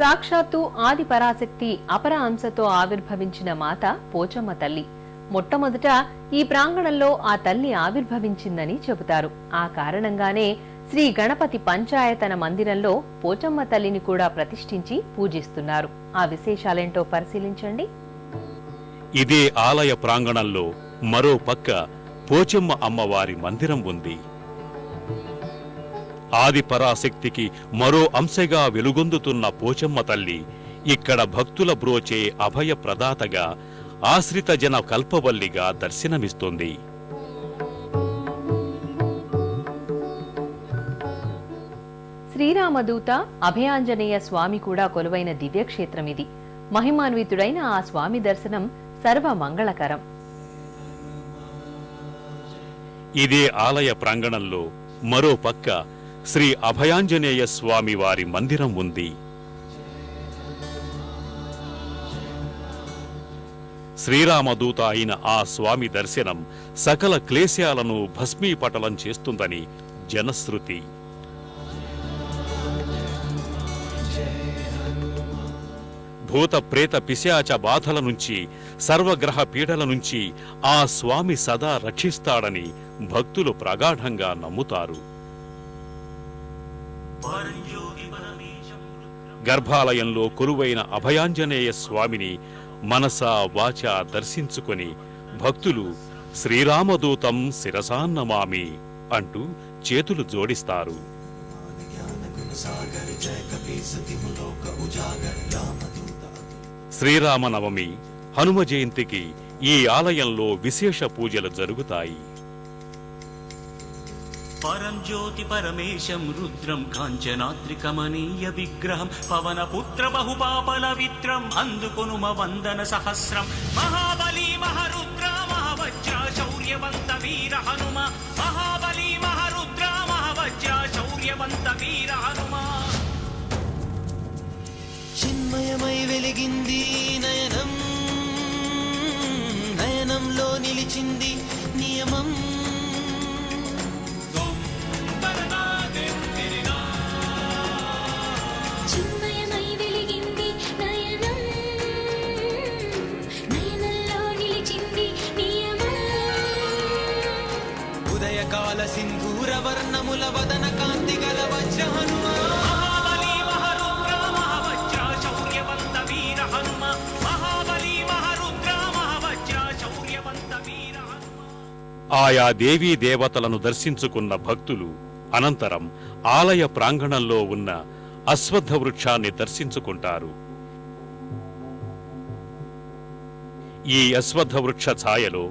సాక్షాత్తు ఆది పరాశక్తి అపర అంశతో ఆవిర్భవించిన మాత పోచమ్మ తల్లి. మొట్టమొదట ఈ ప్రాంగణంలో ఆ తల్లి ఆవిర్భవించిందని చెబుతారు. ఆ కారణంగానే శ్రీ గణపతి పంచాయతన మందిరంలో పోచమ్మ తల్లిని కూడా ప్రతిష్ఠించి పూజిస్తున్నారు. ఆ విశేషాలేంటో పరిశీలించండి. ఇదే ఆలయ ప్రాంగణంలో మరో పక్క పోచమ్మ అమ్మవారి మందిరం ఉంది. ఆది పరాశక్తికి మరో అంశగా వెలుగొందుతున్న పోచమ్మ తల్లి ఇక్కడ భక్తుల బ్రోచే అభయ ప్రదాతగా ఆశ్రిత జన కల్పవల్లిగా దర్శనమిస్తుంది. శ్రీరామదూత అభయాంజనేయ స్వామి కూడా కొలువైన దివ్యక్షేత్రం ఇది. మహిమాన్వితుడైన ఆ స్వామి దర్శనం సర్వ మంగళకరం ఇదే ఆలయ ప్రాంగణంలో మరో పక్క శ్రీ అభయాంజనేయ స్వామి వారి మందిరం ఉంది. శ్రీరామదూత అయిన ఆ స్వామి దర్శనం సకల క్లేశాలను భస్మీపటలం చేస్తుందని జనశ్రుతి. భూత ప్రేత పిశాచ బాధల నుంచి సర్వగ్రహ పీడల నుంచి ఆ స్వామి సదా రక్షిస్తాడని భక్తులు ప్రగాఢంగా నమ్ముతారు. గర్భాలయంలో కొలువైన అభయాంజనేయ స్వామిని మనసా వాచ దర్శించుకొని భక్తులు శ్రీరామదూతం శిరసాన్నమామి అంటూ చేతులు జోడిస్తారు. శ్రీరామనవమి హనుమ జయంతికి ఈ ఆలయంలో విశేష పూజలు జరుగుతాయి. పరం జ్యోతి పరమేశం రుద్రం కాంచనాత్రికమనీయ విగ్రహం పవన పుత్ర బహుపాపల విత్రం అందుకొనుమ వందన సహస్రం. మహాబలి మహరుద్ర మహావజ్ర శౌర్యవంత వీర హనుమ. మహాబలి మహరుద్ర మహావజ్ర శౌర్యవంత వీర హనుమ. చిన్మయమై వెలిగింది నయనం. నయనంలో నిలిచింది నియమం. ఉదయకాల సింధూర వర్ణముల వదన కాంతి గల వజ్ర హనుమా. మహాబలి మహరుద్ర మహవజ్ర శౌర్యవంత వీర హనుమ. మహాబలి మహరుద్ర మహవజ్ర శౌర్యవంత వీర హనుమ. ఆయా దేవీ దేవతలను దర్శించుకున్న భక్తులు అనంతరం ఆలయ ప్రాంగణంలో ఉన్న అశ్వత్థ వృక్షాన్ని దర్శించుకుంటారు. ఈ అశ్వత్థ వృక్ష ఛాయలో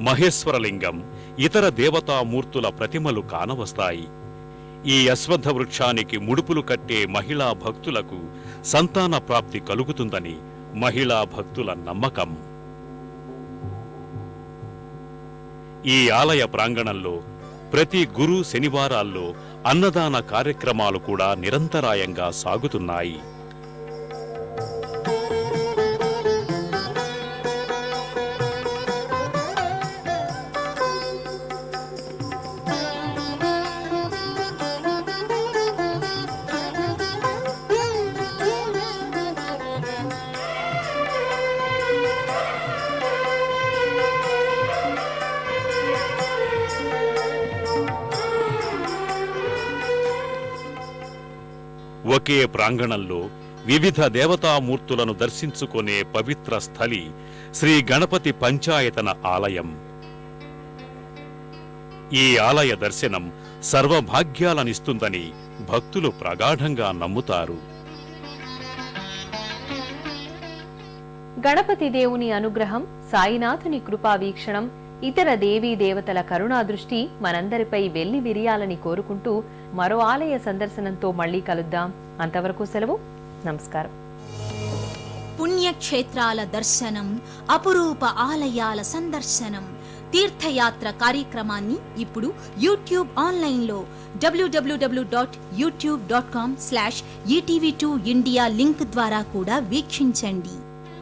మహేశ్వరలింగం ఇతర దేవతామూర్తుల ప్రతిమలు కానవస్తాయి. ఈ అశ్వత్థ వృక్షానికి ముడుపులు కట్టే మహిళా భక్తులకు సంతాన ప్రాప్తి కలుగుతుందని మహిళా భక్తుల నమ్మకం. ఈ ఆలయ ప్రాంగణంలో ప్రతి గురు శనివారాల్లో అన్నదాన కార్యక్రమాలు కూడా నిరంతరాయంగా సాగుతున్నాయి. ఒకే ప్రాంగణంలో వివిధ దేవతామూర్తులను దర్శించుకునే పవిత్ర స్థలి శ్రీ గణపతి పంచాయతన ఆలయం. ఈ ఆలయ దర్శనం సర్వభాగ్యాలనిస్తుందని భక్తులు ప్రగాఢంగా నమ్ముతారు. గణపతి దేవుని అనుగ్రహం సాయినాథుని కృపా వీక్షణం ఇతర దేవీ దేవతల కరుణా దృష్టి మనందరిపై వెళ్ళి విరియాలని కోరుకుంటూ మరో ఆలయ సందర్శనంతో మళ్ళీ కలుద్దాం. అంతవరకు సెలవు. నమస్కారం. పుణ్యక్షేత్రాల దర్శనం అపురూప ఆలయాల సందర్శనం తీర్థయాత్ర కార్యక్రమాన్ని ఇప్పుడు యూట్యూబ్ ఆన్లైన్లో డబ్ల్యూడబ్ల్యూడబ్ల్యూ dot YouTube dot com slash ETV two India link ద్వారా కూడా వీక్షించండి.